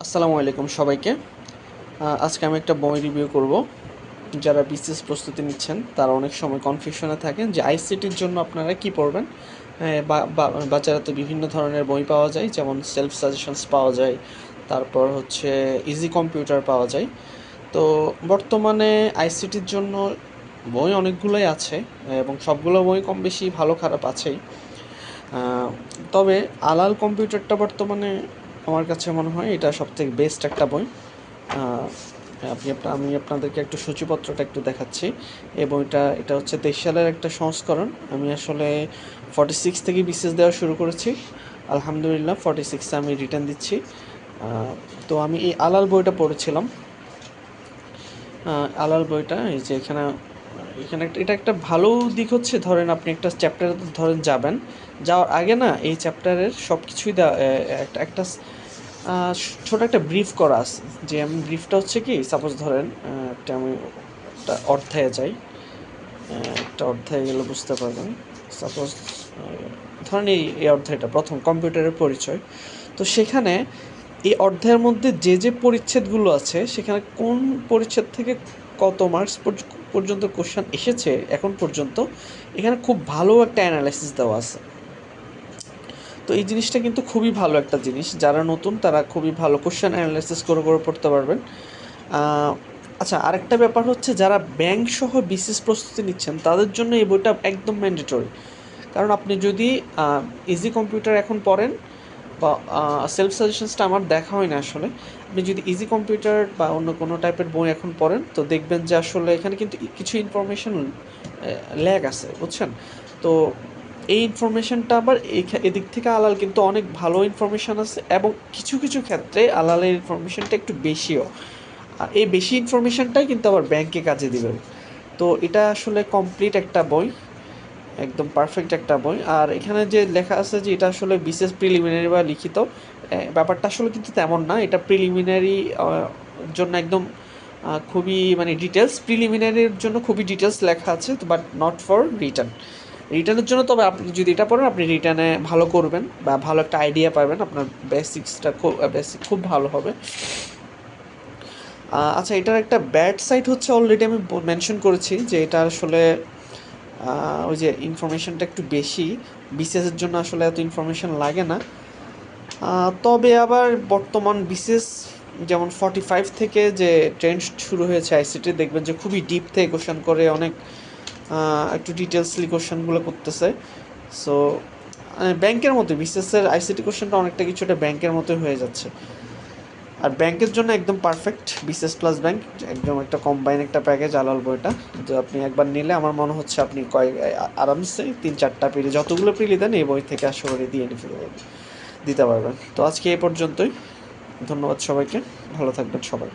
আসসালামু আলাইকুম সবাইকে। আজকে আমি একটা বই রিভিউ করব। যারা বিসিএস প্রস্তুতি নিচ্ছেন তারা অনেক সময় কনফিউশনে থাকেন যে আইসিটির জন্য আপনারা কি পড়বেন? আহ, বা- বা- বাজারে তো বিভিন্ন ধরনের বই পাওয়া যায় যেমন সেলফ সাজেশনস পাওয়া যায় তারপর হচ্ছে ইজি কম্পিউটার পাওয়া যায়। তো বর্তমানে আইসিটির জন্য বই অনেকগুলোই আছে এবং সবগুলো বই কম বেশি ভালো খারাপ আছেই। তবে আলাল কম্পিউটারটা বর্তমানে আমার কাছে মনে হয় এটা সবথেকে বেস্ট একটা বই। আপনি আপনা- আমি আপনাদেরকে একটু সূচিপত্রটা একটু দেখাচ্ছি। এই বইটা এটা হচ্ছে তেইশ সালের একটা সংস্করণ। আমি আসলে ফর্টি সিক্স থেকে বিসিএস দেওয়া শুরু করেছি। আলহামদুলিল্লাহ ফর্টি সিক্সে আমি রিটার্ন দিচ্ছি। তো আমি এই আলাল বইটা পড়েছিলাম। আলাল বইটা, এই যে এখানে এখানে একটা এটা একটা ভালো দিক হচ্ছে, ধরেন আপনি একটা চ্যাপ্টারে ধরেন যাবেন। যাওয়ার আগে না, এই চ্যাপ্টারের সব কিছুই একটা একটা ছোটো একটা ব্রিফ করা আছে। যে আমি ব্রিফটা হচ্ছে কি সাপোজ ধরেন একটা আমি একটা অধ্যায়ে যাই। একটা অধ্যায়ে গেলে বুঝতে পারবেন। সাপোজ ধরেন এই এই অধ্যায়টা, প্রথম কম্পিউটারের পরিচয়। তো সেখানে এই অধ্যায়ের মধ্যে যে যে পরিচ্ছেদগুলো আছে, সেখানে কোন পরিচ্ছেদ থেকে কত মার্কস পর্যন্ত কোশ্চেন এসেছে, এখন পর্যন্ত এখানে খুব ভালো একটা অ্যানালাইসিস দেওয়া আছে। তো এই জিনিসটা কিন্তু খুবই ভালো একটা জিনিস, যারা নতুন তারা খুবই ভালো কোশ্চেন অ্যানালাইসিস করে করে পড়তে পারবেন। আচ্ছা আরেকটা ব্যাপার হচ্ছে যারা ব্যাংক সহ বিসিএস প্রস্তুতি নিচ্ছেন, তাদের জন্য এই বইটা একদম ম্যান্ডেটরি কারণ আপনি যদি ইজি কম্পিউটার এখন পড়েন বা সেলফ সাজেশনসটা আমার দেখা হয় না আসলে। আপনি যদি ইজি কম্পিউটার বা অন্য কোনো টাইপের বই এখন পড়েন, তো দেখবেন যে আসলে এখানে কিন্তু কিছু ইনফরমেশন ল্যাগ আছে, বুঝছেন? তো এই ইনফরমেশনটা আবার এদিক থেকে আলাল কিন্তু অনেক ভালো ইনফরমেশন আছে এবং কিছু কিছু ক্ষেত্রে আলালের ইনফরমেশনটা একটু বেশিও। আর এই বেশি ইনফরমেশনটাই কিন্তু আবার ব্যাংকে কাজে দিবে। তো এটা আসলে কমপ্লিট একটা বই। একদম পারফেক্ট একটা বই। আর এখানে যে লেখা আছে যে এটা আসলে বিশেষ প্রিলিমিনারি বা লিখিত ব্যাপারটা আসলে কিন্তু তেমন না। এটা প্রিলিমিনারি জন্য একদম খুবই মানে ডিটেলস প্রিলিমিনারির জন্য খুবই ডিটেলস লেখা আছে বাট নট ফর রিটার্ন রিটার্নের জন্য তবে আপনি যদি এটা পড়েন, আপনি রিটার্নে ভালো করবেন বা ভালো একটা আইডিয়া পাবেন। আপনার বেসিক্সটা খুব বেসিক খুব ভালো হবে। আচ্ছা এটার একটা ব্যাড সাইড হচ্ছে অলরেডি আমি মেনশন করেছি যে এটা আসলে ওই যে ইনফরমেশনটা একটু বেশি বিসিএসের জন্য আসলে এত ইনফরমেশন লাগে না। তবে আবার বর্তমান বিসিএস যেমন ফর্টি ফাইভ থেকে যে ট্রেন্ড শুরু হয়েছে আইসিটি দেখবেন যে খুবই ডিপ থেকে কোশ্চেন করে, অনেক একটু ডিটেলসলি কোশ্চেনগুলো করতেছে। সো ব্যাংকের মতো বিসিএসের আইসিটি কোশ্চেনটা অনেকটা কিছুটা ব্যাংকের মতোই হয়ে যাচ্ছে। আর ব্যাংকের জন্য একদম পারফেক্ট বিসিএস প্লাস ব্যাংক একদম একটা কম্বাইন একটা প্যাকেজ আলাল বইটা। তো আপনি একবার নিলে আমার মনে হচ্ছে আপনি কয়েক আরামসে তিন চারটা পিডে যতগুলো পিলি দেন এই বই থেকে আশা করি দিয়ে নিতে দিতে পারবেন। তো আজকে এ পর্যন্তই। ধন্যবাদ সবাইকে। ভালো থাকবেন সবাই।